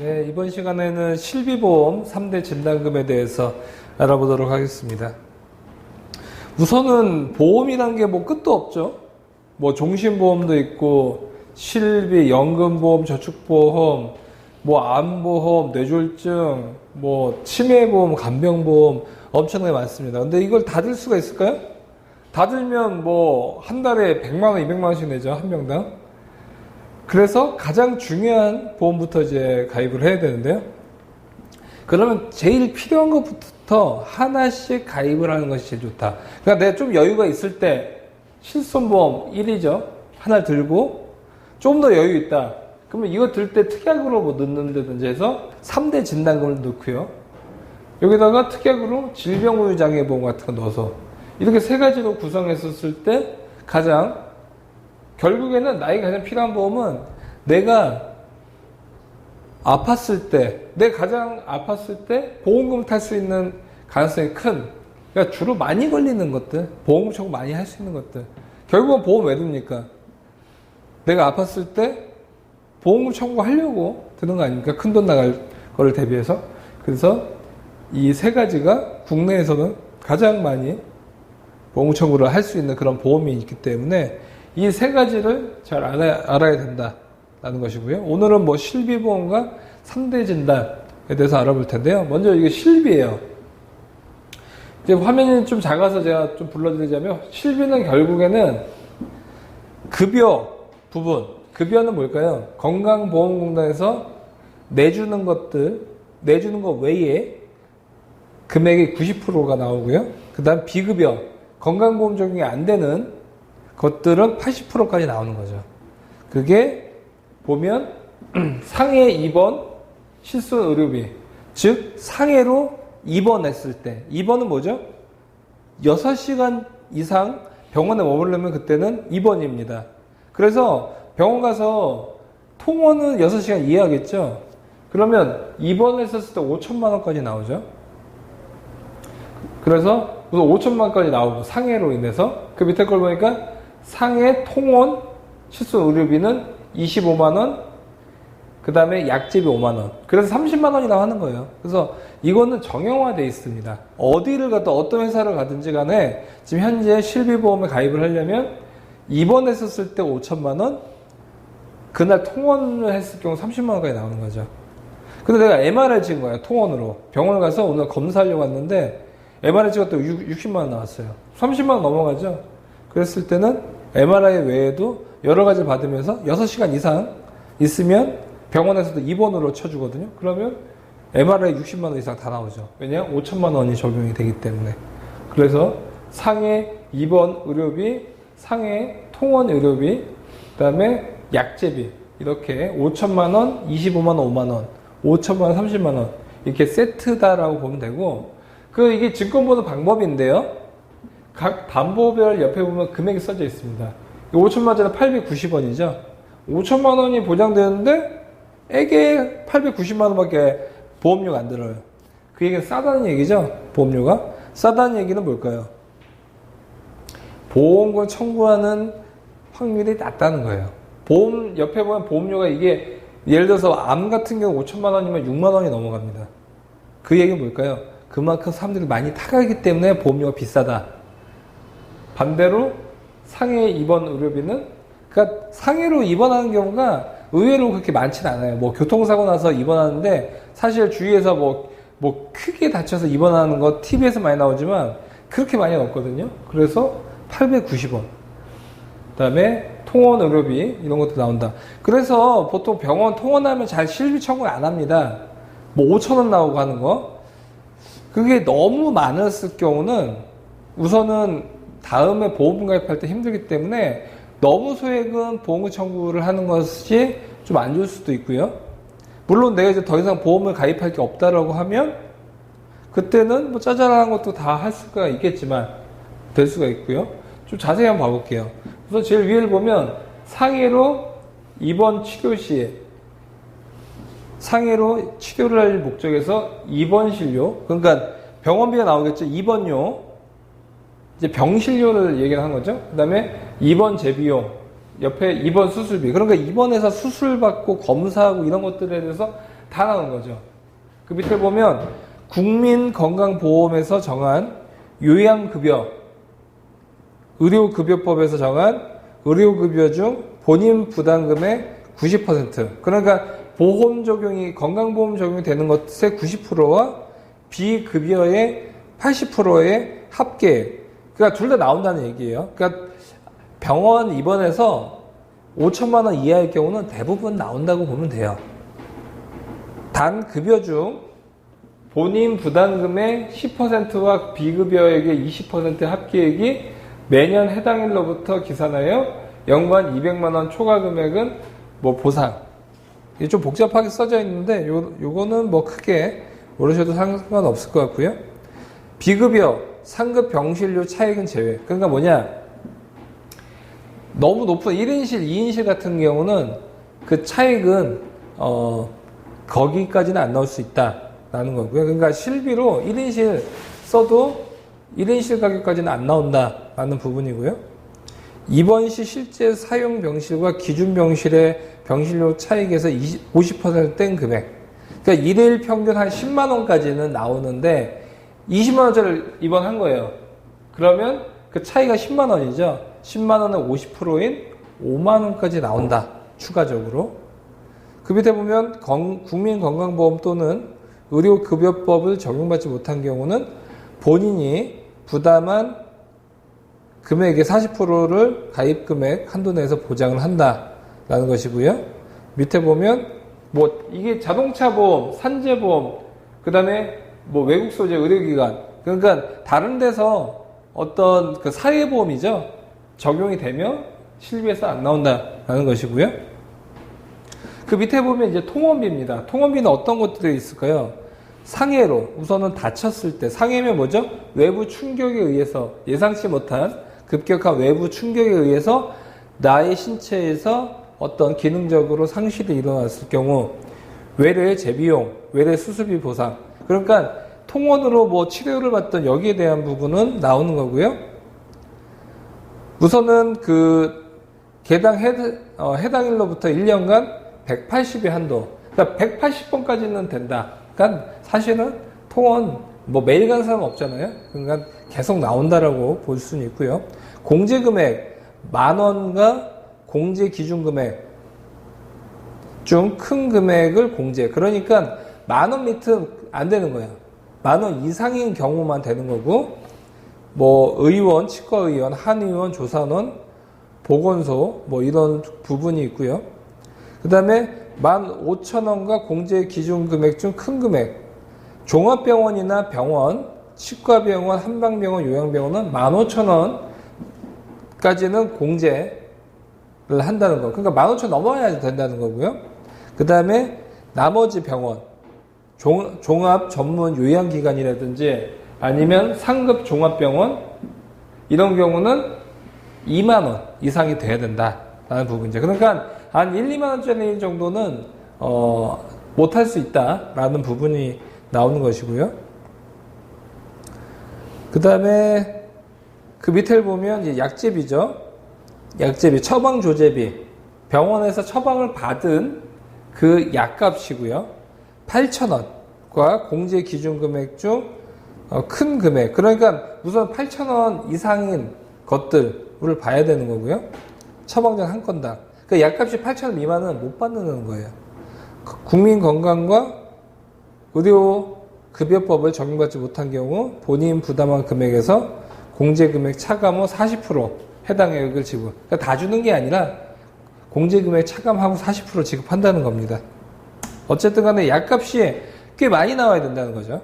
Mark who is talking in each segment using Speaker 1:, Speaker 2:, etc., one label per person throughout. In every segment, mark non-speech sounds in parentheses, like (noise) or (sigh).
Speaker 1: 네, 이번 시간에는 실비보험 3대 진단금에 대해서 알아보도록 하겠습니다. 우선은 보험이란 게 뭐 끝도 없죠. 뭐 종신보험도 있고 실비, 연금보험, 저축보험, 뭐 암보험, 뇌졸중, 뭐 치매보험, 간병보험 엄청나게 많습니다. 근데 이걸 다 들 수가 있을까요? 다 들면 뭐 한 달에 100만 원, 200만 원씩 내죠. 한 명당. 그래서 가장 중요한 보험부터 이제 가입을 해야 되는데요. 그러면 제일 필요한 것부터 하나씩 가입을 하는 것이 제일 좋다. 그러니까 내가 좀 여유가 있을 때 실손보험 1이죠. 하나 들고 좀 더 여유 있다. 그러면 이거 들 때 특약으로 뭐 넣는다든지 해서 3대 진단금을 넣고요. 여기다가 특약으로 질병우유장애보험 같은 거 넣어서 이렇게 세 가지로 구성했었을 때 가장 결국에는 나에게 가장 필요한 보험은 내가 아팠을 때, 내 가장 아팠을 때 보험금을 탈 수 있는 가능성이 큰, 그러니까 주로 많이 걸리는 것들, 보험금 청구 많이 할 수 있는 것들. 결국은 보험 왜 듭니까? 내가 아팠을 때 보험금 청구하려고 드는 거 아닙니까? 큰 돈 나갈 거를 대비해서. 그래서 이 세 가지가 국내에서는 가장 많이 보험 청구를 할 수 있는 그런 보험이 있기 때문에 이 세 가지를 잘 알아야, 알아야 된다라는 것이고요. 오늘은 뭐 실비보험과 3대 진단에 대해서 알아볼 텐데요. 먼저 이게 실비예요. 이제 화면이 좀 작아서 제가 좀 불러드리자면 실비는 결국에는 급여 부분, 급여는 뭘까요? 건강보험공단에서 내주는 것들, 내주는 것 외에 금액의 90%가 나오고요. 그 다음 비급여, 건강보험 적용이 안 되는 것들은 80%까지 나오는 거죠. 그게 보면 (clears throat) 상해 입원 실손 의료비 즉 상해로 입원했을 때 입원은 뭐죠? 6시간 이상 병원에 머무르려면 그때는 입원입니다. 그래서 병원 가서 통원은 6시간 이해하겠죠? 그러면 입원했었을 때 5천만 원까지 나오죠? 그래서 우선 5천만 원까지 나오고 상해로 인해서 그 밑에 걸 보니까 상해 통원 실손 의료비는 25만 원, 그 다음에 약집이 5만 원. 그래서 30만 원이 나가는 거예요. 그래서 이거는 정형화되어 있습니다. 어디를 가든 어떤 회사를 가든지 간에 지금 현재 실비보험에 가입을 하려면 입원했었을 때 5천만 원, 그날 통원을 했을 경우 30만 원까지 나오는 거죠. 근데 내가 MRI 찍은 거예요. 통원으로. 병원 가서 오늘 검사하려고 왔는데 MRI 찍었더니 60만 원 나왔어요. 30만 원 넘어가죠. 그랬을 때는 MRI 외에도 여러 가지 받으면서 6시간 이상 있으면 병원에서도 입원으로 쳐주거든요. 그러면 MRI 60만 원 이상 다 나오죠. 왜냐하면 5천만 원이 적용이 되기 때문에. 그래서 상해 입원 의료비, 상해 통원 의료비, 그 다음에 약제비 이렇게 5천만 원, 25만 원, 5만 원, 5천만 원, 30만 원 이렇게 세트다라고 보면 되고 그 이게 증권번호 방법인데요. 각 담보별 옆에 보면 금액이 써져 있습니다. 5천만 원짜리 890원이죠. 5천만 원이 보장되는데 에게 890만 원밖에 보험료가 안 들어요. 그 얘기는 싸다는 얘기죠. 보험료가. 싸다는 얘기는 뭘까요? 보험금 청구하는 확률이 낮다는 거예요. 보험 옆에 보면 보험료가 이게 예를 들어서 암 같은 경우 5천만 원이면 6만 원이 넘어갑니다. 그 얘기는 뭘까요? 그만큼 사람들이 많이 타가기 때문에 보험료가 비싸다. 반대로 상해 입원 의료비는 그러니까 상해로 입원하는 경우가 의외로 그렇게 많지는 않아요. 뭐 교통사고 나서 입원하는데 사실 주위에서 뭐, 뭐 크게 다쳐서 입원하는 거 TV에서 많이 나오지만 그렇게 많이 없거든요. 그래서 890원. 그 다음에 통원 의료비 이런 것도 나온다. 그래서 보통 병원 통원하면 잘 실비 청구 안 합니다. 뭐 5천 원 나오고 하는 거. 그게 너무 많았을 경우는 우선은 다음에 보험금 가입할 때 힘들기 때문에 너무 소액은 보험금 청구를 하는 것이 좀 안 좋을 수도 있고요. 물론 내가 이제 더 이상 보험을 가입할 게 없다라고 하면 그때는 뭐 짜잘한 것도 다 할 수가 있겠지만 될 수가 있고요. 좀 자세히 한번 봐볼게요. 우선 제일 위를 보면 상해로 입원 치료 시에 상해로 치료를 할 목적에서 입원 실료 그러니까 병원비가 나오겠죠. 입원료 이제 병실료를 얘기를 한 거죠. 그 다음에 입원 재비용 옆에 입원 수술비 그러니까 입원해서 수술 받고 검사하고 이런 것들에 대해서 다 나온 거죠. 그 밑에 보면 국민건강보험에서 정한 요양급여, 의료급여법에서 정한 의료급여 중 본인 부담금의 90% 그러니까 보험 적용이 건강보험 적용이 되는 것의 90%와 비급여의 80%의 합계 그러니까 둘 다 나온다는 얘기예요. 그러니까 병원 입원해서 5천만 원 이하의 경우는 대부분 나온다고 보면 돼요. 단 급여 중 본인 부담금의 10%와 비급여액의 20% 합계액이 매년 해당 일로부터 기산하여 연간 200만 원 초과 금액은 뭐 보상. 이게 좀 복잡하게 써져 있는데 요 요거는 뭐 크게 모르셔도 상관없을 것 같고요. 비급여 상급 병실료 차액은 제외. 그러니까 뭐냐? 너무 높은 1인실, 2인실 같은 경우는 그 차액은 어 거기까지는 안 나올 수 있다라는 거고요. 그러니까 실비로 1인실 써도 1인실 가격까지는 안 나온다라는 부분이고요. 입원 시 실제 사용 병실과 기준 병실의 병실료 차익에서 20, 50%뗀 금액. 그러니까 일일 평균 한 10만 원까지는 나오는데 20만 원짜리 입원한 거예요. 그러면 그 차이가 10만 원이죠. 10만 원의 50%인 5만 원까지 나온다. 추가적으로. 그 밑에 보면 국민건강보험 또는 의료급여법을 적용받지 못한 경우는 본인이 부담한 금액의 40%를 가입금액 한도 내에서 보장을 한다라는 것이고요. 밑에 보면 뭐 이게 자동차 보험, 산재 보험, 그다음에 뭐 외국 소재 의료기관 그러니까 다른 데서 어떤 그 사회보험이죠 적용이 되면 실비에서 안 나온다라는 것이고요. 그 밑에 보면 이제 통원비입니다. 통원비는 어떤 것들이 있을까요? 상해로 우선은 다쳤을 때 상해면 뭐죠? 외부 충격에 의해서 예상치 못한 급격한 외부 충격에 의해서 나의 신체에서 어떤 기능적으로 상실이 일어났을 경우 외래 재비용, 외래 수술비 보상. 그러니까 통원으로 뭐 치료를 받던 여기에 대한 부분은 나오는 거고요. 우선은 그 개당 해, 어, 해당 일로부터 1년간 180의 한도. 그러니까 180번까지는 된다. 그러니까 사실은 통원 뭐 매일 가는 사람 없잖아요. 그러니까 계속 나온다라고 볼 수는 있고요. 공제 금액 만 원과 공제 기준 금액 중큰 금액을 공제. 그러니까 만 원 밑은 안 되는 거예요. 만 원 이상인 경우만 되는 거고 뭐 의원, 치과의원, 한의원, 조산원, 보건소 뭐 이런 부분이 있고요. 그 다음에 15,000원과 공제 기준 금액 중 큰 금액. 종합병원이나 병원, 치과병원, 한방병원, 요양병원은 15,000원까지는 공제를 한다는 거. 그러니까 15,000원 넘어야 된다는 거고요. 그 다음에 나머지 병원, 종, 종합 전문 요양기관이라든지 아니면 상급 종합병원 이런 경우는 2만 원 이상이 돼야 된다라는 부분이죠. 그러니까 한 1, 2만 원짜리 정도는 어, 못할 수 있다라는 부분이 나오는 것이고요. 그 다음에 그 밑에를 보면 이제 약제비죠. 약제비, 처방 조제비. 병원에서 처방을 받은 그 약값이고요. 8,000원 과 공제 기준 금액 중큰 어, 금액. 그러니까 우선 8,000원 이상인 것들을 봐야 되는 거고요. 처방전 한 건당. 그 약값이 8,000원 미만은 못 받는 거예요. 그 국민 건강과 의료 급여법을 적용받지 못한 경우 본인 부담한 금액에서 공제 금액 차감 후 40% 해당 액을 지급. 그러니까 다 주는 게 아니라 공제 금액 차감하고 40% 지급한다는 겁니다. 어쨌든 간에 약값이 꽤 많이 나와야 된다는 거죠.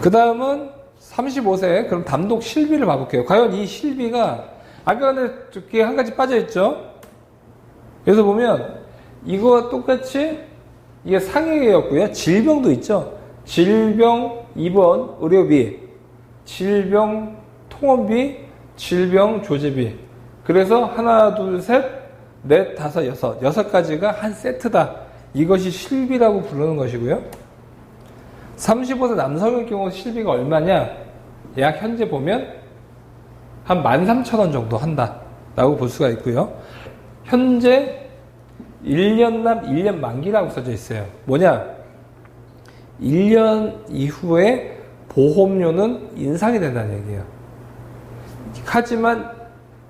Speaker 1: 그 다음은 35세 그럼 단독 실비를 봐볼게요. 과연 이 실비가 아까 전에 한 가지 빠져있죠? 그래서 보면 이거와 똑같이 이게 상해였고요. 질병도 있죠. 질병 입원 의료비, 질병 통원비, 질병 조제비. 그래서 하나, 둘, 셋, 넷, 다섯, 여섯. 여섯 가지가 한 세트다. 이것이 실비라고 부르는 것이고요. 35세 남성의 경우 실비가 얼마냐? 약 현재 보면 한 13,000원 정도 한다 라고 볼 수가 있고요. 현재 1년 납 1년 만기라고 써져 있어요. 뭐냐? 1년 이후에 보험료는 인상이 된다는 얘기예요. 하지만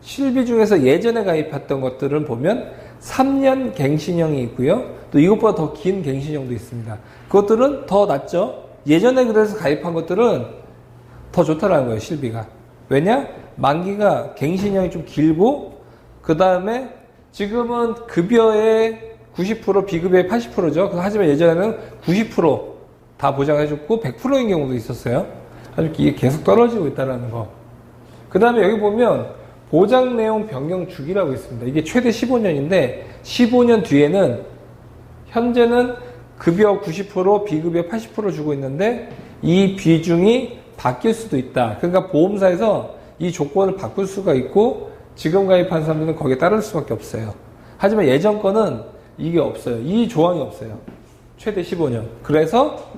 Speaker 1: 실비 중에서 예전에 가입했던 것들은 보면 3년 갱신형이 있고요. 또 이것보다 더 긴 갱신형도 있습니다. 그것들은 더 낫죠. 예전에 그래서 가입한 것들은 더 좋다라는 거예요, 실비가. 왜냐? 만기가 갱신형이 좀 길고, 그 다음에 지금은 급여의 90%, 비급여의 80%죠. 하지만 예전에는 90%다 보장해줬고, 100%인 경우도 있었어요. 아주 이게 계속 떨어지고 있다는 거. 그 다음에 여기 보면 보장 내용 변경 주기라고 있습니다. 이게 최대 15년인데, 15년 뒤에는 현재는 급여 90%, 비급여 80% 주고 있는데 이 비중이 바뀔 수도 있다. 그러니까 보험사에서 이 조건을 바꿀 수가 있고 지금 가입한 사람들은 거기에 따를 수밖에 없어요. 하지만 예전 거는 이게 없어요. 이 조항이 없어요. 최대 15년. 그래서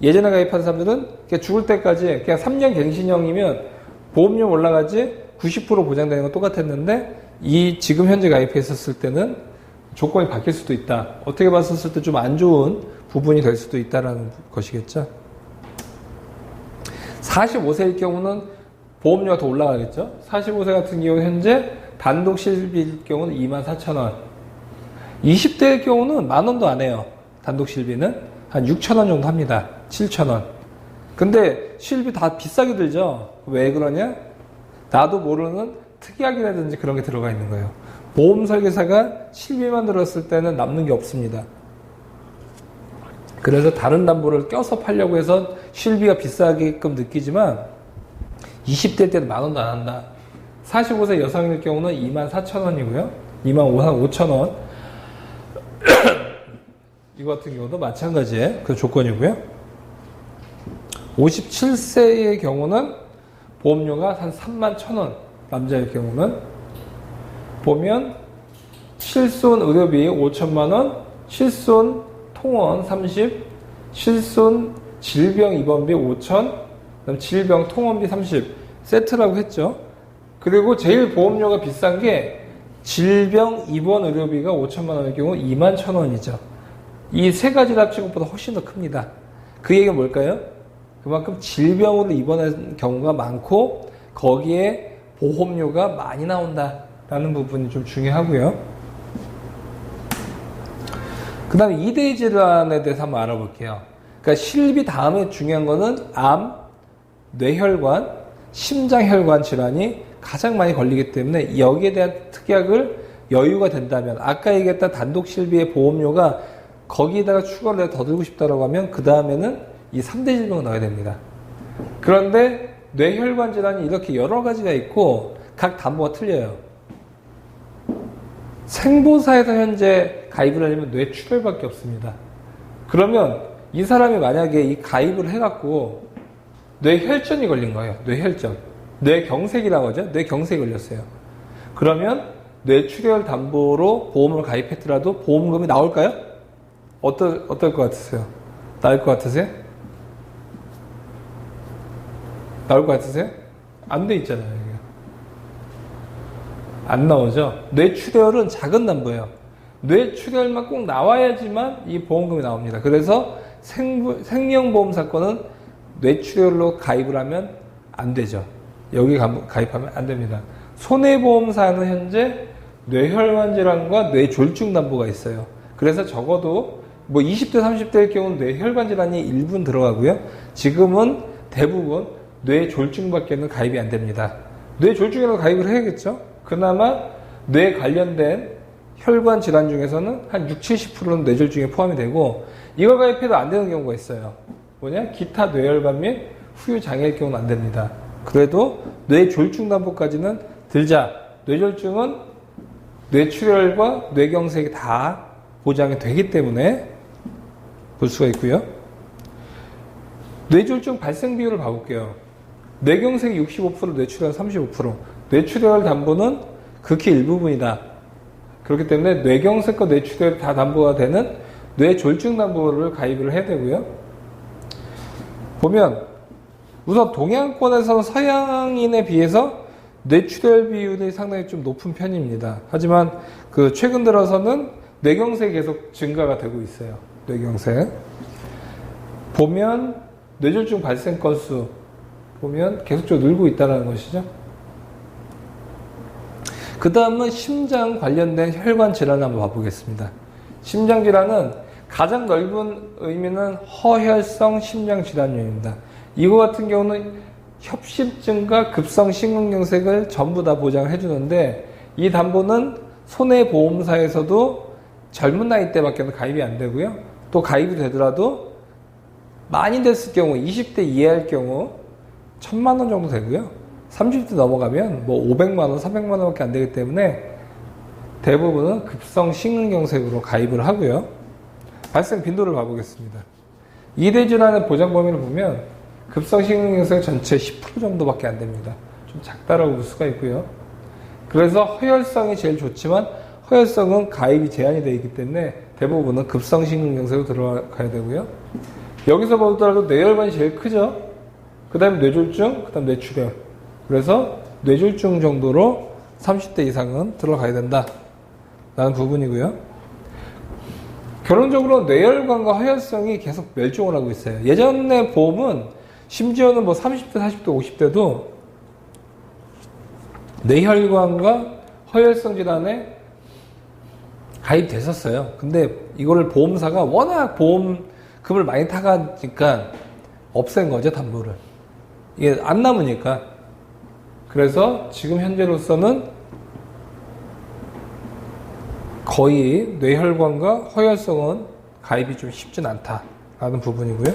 Speaker 1: 예전에 가입한 사람들은 죽을 때까지 그냥 3년 갱신형이면 보험료 올라가지 90% 보장되는 건 똑같았는데 이 지금 현재 가입했었을 때는 조건이 바뀔 수도 있다. 어떻게 봤었을 때 좀 안 좋은 부분이 될 수도 있다라는 것이겠죠. 45세일 경우는 보험료가 더 올라가겠죠. 45세 같은 경우 현재 단독 실비일 경우는 24,000원. 20대일 경우는 만 원도 안 해요. 단독 실비는 한 6,000원 정도 합니다. 7,000원. 근데 실비 다 비싸게 들죠. 왜 그러냐? 나도 모르는 특이하기라든지 그런 게 들어가 있는 거예요. 보험 설계사가 실비만 들었을 때는 남는 게 없습니다. 그래서 다른 담보를 껴서 팔려고 해서 실비가 비싸게끔 느끼지만 20대 때는 만 원도 안 한다. 45세 여성일 경우는 2만 4천 원이고요. 2만 5천 원. (coughs) 이거 같은 경우도 마찬가지의 그 조건이고요. 57세의 경우는 보험료가 한 3만 천 원. 남자일 경우는 보면 실손 의료비 5천만 원, 실손 통원 30, 실손 질병 입원비 5천, 그다음 질병 통원비 30 세트라고 했죠. 그리고 제일 보험료가 비싼 게 질병 입원 의료비가 5천만 원의 경우 2만 천 원이죠. 이 세 가지 합친 것보다 훨씬 더 큽니다. 그 얘기가 뭘까요? 그만큼 질병으로 입원한 경우가 많고 거기에 보험료가 많이 나온다라는 부분이 좀 중요하고요. 그 다음에 2대 질환에 대해서 한번 알아볼게요. 그러니까 실비 다음에 중요한 거는 암, 뇌혈관, 심장혈관 질환이 가장 많이 걸리기 때문에 여기에 대한 특약을 여유가 된다면 아까 얘기했던 단독 실비의 보험료가 거기에다가 추가를 더 들고 싶다라고 하면 그 다음에는 이 3대 질병을 넣어야 됩니다. 그런데 뇌혈관 질환이 이렇게 여러 가지가 있고 각 담보가 틀려요. 생보사에서 현재 가입을 하려면 뇌출혈밖에 없습니다. 그러면 이 사람이 만약에 이 가입을 해갖고 뇌혈전이 걸린 거예요. 뇌혈전. 뇌경색이라고 하죠. 뇌경색이 걸렸어요. 그러면 뇌출혈 담보로 보험을 가입했더라도 보험금이 나올까요? 어떨, 어떨 것 같으세요? 나올 것 같으세요? 나올 것 같으세요? 안 돼 있잖아요. 안 나오죠. 뇌출혈은 작은 담보예요. 뇌출혈만 꼭 나와야지만 이 보험금이 나옵니다. 그래서 생, 생명보험 사건은 뇌출혈로 가입을 하면 안 되죠. 여기 가입하면 안 됩니다. 손해보험사는 현재 뇌혈관 질환과 뇌졸중 담보가 있어요. 그래서 적어도 뭐 20대, 30대일 경우는 뇌혈관 질환이 일부 들어가고요. 지금은 대부분 뇌 졸중밖에는 가입이 안 됩니다. 뇌 졸중이라고 가입을 해야겠죠? 그나마 뇌 관련된 혈관 질환 중에서는 한 60, 70%는 뇌졸중에 포함이 되고 이걸 가입해도 안 되는 경우가 있어요. 뭐냐? 기타 뇌혈관 및 후유 장애일 경우는 안 됩니다. 그래도 뇌졸중 담보까지는 들자. 뇌졸중은 뇌출혈과 뇌경색이 다 보장이 되기 때문에 볼 수가 있고요. 뇌졸중 발생 비율을 봐볼게요. 뇌경색이 65%, 뇌출혈 35%. 뇌출혈 담보는 극히 일부분이다. 그렇기 때문에 뇌경색과 뇌출혈 다 담보가 되는 뇌졸중 담보를 가입을 해야 되고요. 보면 우선 동양권에서는 서양인에 비해서 뇌출혈 비율이 상당히 좀 높은 편입니다. 하지만 그 최근 들어서는 뇌경색 계속 증가가 되고 있어요. 뇌경색. 보면 뇌졸중 발생 건수 보면 계속적으로 늘고 있다는 것이죠. 그 다음은 심장 관련된 혈관 질환을 한번 봐보겠습니다. 심장 질환은 가장 넓은 의미는 허혈성 심장 질환입니다. 이거 같은 경우는 협심증과 급성 심근경색을 전부 다 보장을 해주는데 이 담보는 손해보험사에서도 젊은 나이 때밖에 가입이 안 되고요. 또 가입이 되더라도 많이 됐을 경우 20대 이하일 경우 1000만 원 정도 되고요. 30대 넘어가면 뭐 500만 원, 300만 원밖에 안 되기 때문에 대부분은 급성 심근경색으로 가입을 하고요. 발생 빈도를 봐보겠습니다. 이대 질환의 보장 범위를 보면 급성 심근경색 전체 10% 정도밖에 안 됩니다. 좀 작다라고 볼 수가 있고요. 그래서 허혈성이 제일 좋지만 허혈성은 가입이 제한이 되어 있기 때문에 대부분은 급성 심근경색으로 들어가야 되고요. 여기서 보더라도 뇌혈관이 제일 크죠. 그 다음에 뇌졸중, 그 다음 뇌출혈. 그래서 뇌졸중 정도로 30대 이상은 들어가야 된다. 라는 부분이고요. 결론적으로 뇌혈관과 허혈성이 계속 멸종을 하고 있어요. 예전의 보험은 심지어는 뭐 30대, 40대, 50대도 뇌혈관과 허혈성 질환에 가입됐었어요. 근데 이거를 보험사가 워낙 보험금을 많이 타가니까 없앤 거죠, 담보를. 이게 안 남으니까. 그래서 지금 현재로서는 거의 뇌혈관과 허혈성은 가입이 좀 쉽진 않다라는 부분이고요.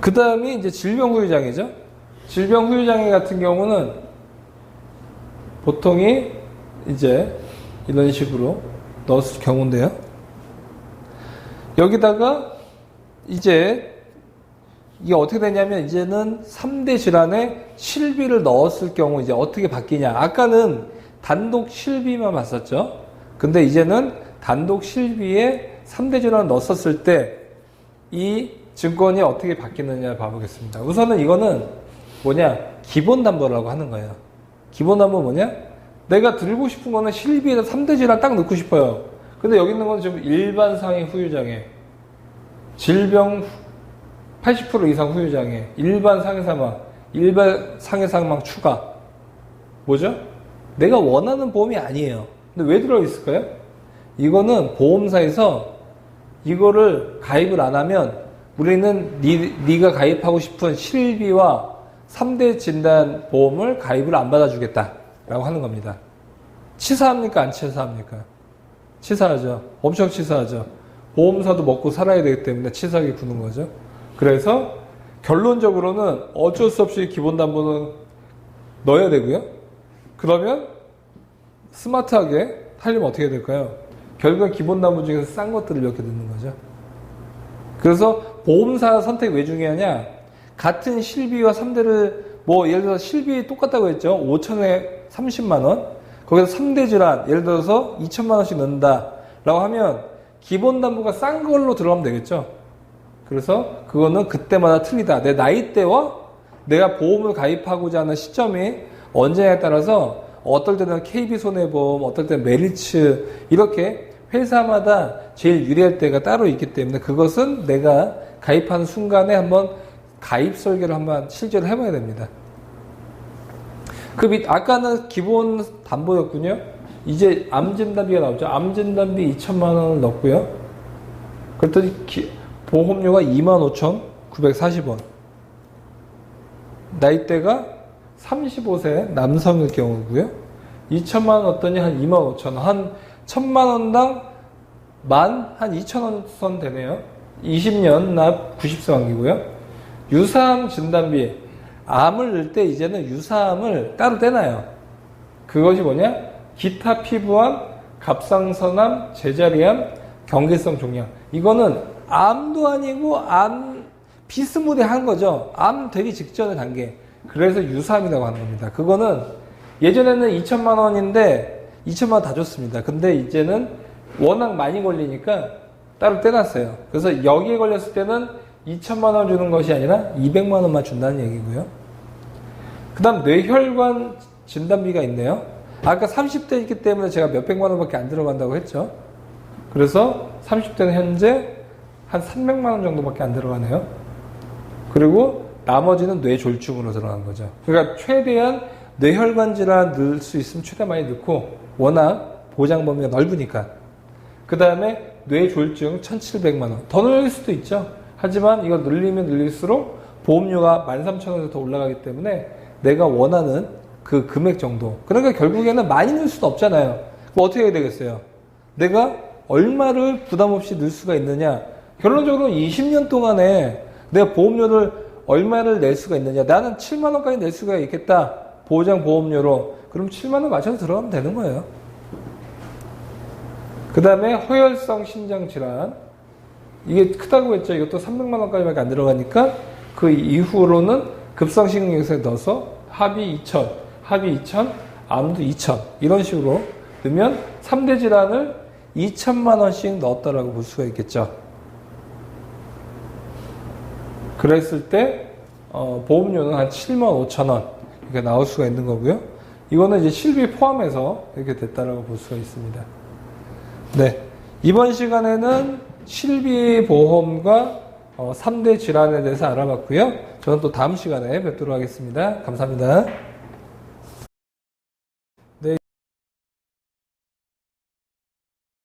Speaker 1: 그 다음이 이제 질병 후유장애죠. 질병 후유장애 같은 경우는 보통이 이제 이런 식으로 넣었을 경우인데요. 여기다가 이제 이게 어떻게 되냐면 이제는 3대 질환에 실비를 넣었을 경우 이제 어떻게 바뀌냐. 아까는 단독 실비만 봤었죠. 근데 이제는 단독 실비에 3대 질환을 넣었을 때 이 증권이 어떻게 바뀌느냐 봐보겠습니다. 우선은 이거는 뭐냐? 기본 담보라고 하는 거예요. 기본 담보 뭐냐? 내가 들고 싶은 거는 실비에다 3대 질환 딱 넣고 싶어요. 근데 여기 있는 건 지금 일반 상해 후유장애, 질병 80% 이상 후유장애, 일반 상해 사망, 일반 상해 사망 추가. 뭐죠? 내가 원하는 보험이 아니에요. 근데 왜 들어있을까요? 이거는 보험사에서 이거를 가입을 안 하면 우리는 니, 네가 가입하고 싶은 실비와 3대 진단 보험을 가입을 안 받아주겠다. 라고 하는 겁니다. 치사합니까? 안 치사합니까? 치사하죠. 엄청 치사하죠. 보험사도 먹고 살아야 되기 때문에 치사하게 구는 거죠. 그래서 결론적으로는 어쩔 수 없이 기본 담보는 넣어야 되고요. 그러면 스마트하게 하려면 어떻게 될까요? 결국은 기본 담보 중에서 싼 것들을 이렇게 넣는 거죠. 그래서 보험사 선택 왜 중요하냐? 같은 실비와 3대를 뭐 예를 들어서 실비 똑같다고 했죠. 5천에 30만 원. 거기서 3대 질환 예를 들어서 2천만 원씩 넣는다라고 하면 기본 담보가 싼 걸로 들어가면 되겠죠. 그래서 그거는 그때마다 틀리다. 내 나이 대와 내가 보험을 가입하고자 하는 시점이 언제냐에 따라서 어떨 때는 KB 손해보험, 어떨 때는 메리츠 이렇게 회사마다 제일 유리할 때가 따로 있기 때문에 그것은 내가 가입하는 순간에 한번 가입 설계를 한번 실제로 해봐야 됩니다. 그 밑, 아까는 기본 담보였군요. 이제 암진단비가 나오죠. 암진단비 2천만 원을 넣고요. 그랬더니 기, 보험료가 25,940원. 나이대가 35세 남성일 경우고요. 2천만 원 넣었더니 한 2만 5천 원. 한 1천만 원당 만 한 2천 원 선 되네요. 20년 납 90세 만기고요. 유사암 진단비. 암을 넣을 때 이제는 유사암을 따로 떼나요. 그것이 뭐냐? 기타 피부암, 갑상선암, 제자리암, 경계성 종양. 이거는 암도 아니고 암 비스무리한 거죠. 암 되기 직전의 단계. 그래서 유사암이라고 하는 겁니다. 그거는 예전에는 2천만 원인데 2천만 원 다 줬습니다. 근데 이제는 워낙 많이 걸리니까 따로 떼놨어요. 그래서 여기에 걸렸을 때는 2천만 원 주는 것이 아니라 200만 원만 준다는 얘기고요. 그 다음 뇌혈관 진단비가 있네요. 아까 30대이기 때문에 제가 몇백만 원밖에 안 들어간다고 했죠. 그래서 30대는 현재 한 300만 원 정도밖에 안 들어가네요. 그리고 나머지는 뇌졸중으로 들어간 거죠. 그러니까 최대한 뇌혈관 질환 넣을 수 있으면 최대한 많이 넣고 워낙 보장 범위가 넓으니까. 그 다음에 뇌졸중 1,700만 원. 더 늘릴 수도 있죠. 하지만 이거 늘리면 늘릴수록 보험료가 13,000원에서 더 올라가기 때문에 내가 원하는 그 금액 정도. 그러니까 결국에는 많이 넣을 수도 없잖아요. 그럼 어떻게 해야 되겠어요? 내가 얼마를 부담 없이 넣을 수가 있느냐? 결론적으로 20년 동안에 내가 보험료를 얼마를 낼 수가 있느냐? 나는 7만 원까지 낼 수가 있겠다. 보장 보험료로. 그럼 7만 원 맞춰서 들어가면 되는 거예요. 그 다음에 허혈성 심장 질환. 이게 크다고 했죠. 이것도 300만 원까지밖에 안 들어가니까 그 이후로는 급성식용액에 넣어서 합의 2천, 합의 2천, 암도 2천 이런 식으로 넣으면 3대 질환을 2천만 원씩 넣었다라고 볼 수가 있겠죠. 그랬을 때 어, 보험료는 한 7만 5천 원 이렇게 나올 수가 있는 거고요. 이거는 이제 실비 포함해서 이렇게 됐다라고 볼 수가 있습니다. 네. 이번 시간에는 실비 보험과 어, 3대 질환에 대해서 알아봤고요. 저는 또 다음 시간에 뵙도록 하겠습니다. 감사합니다.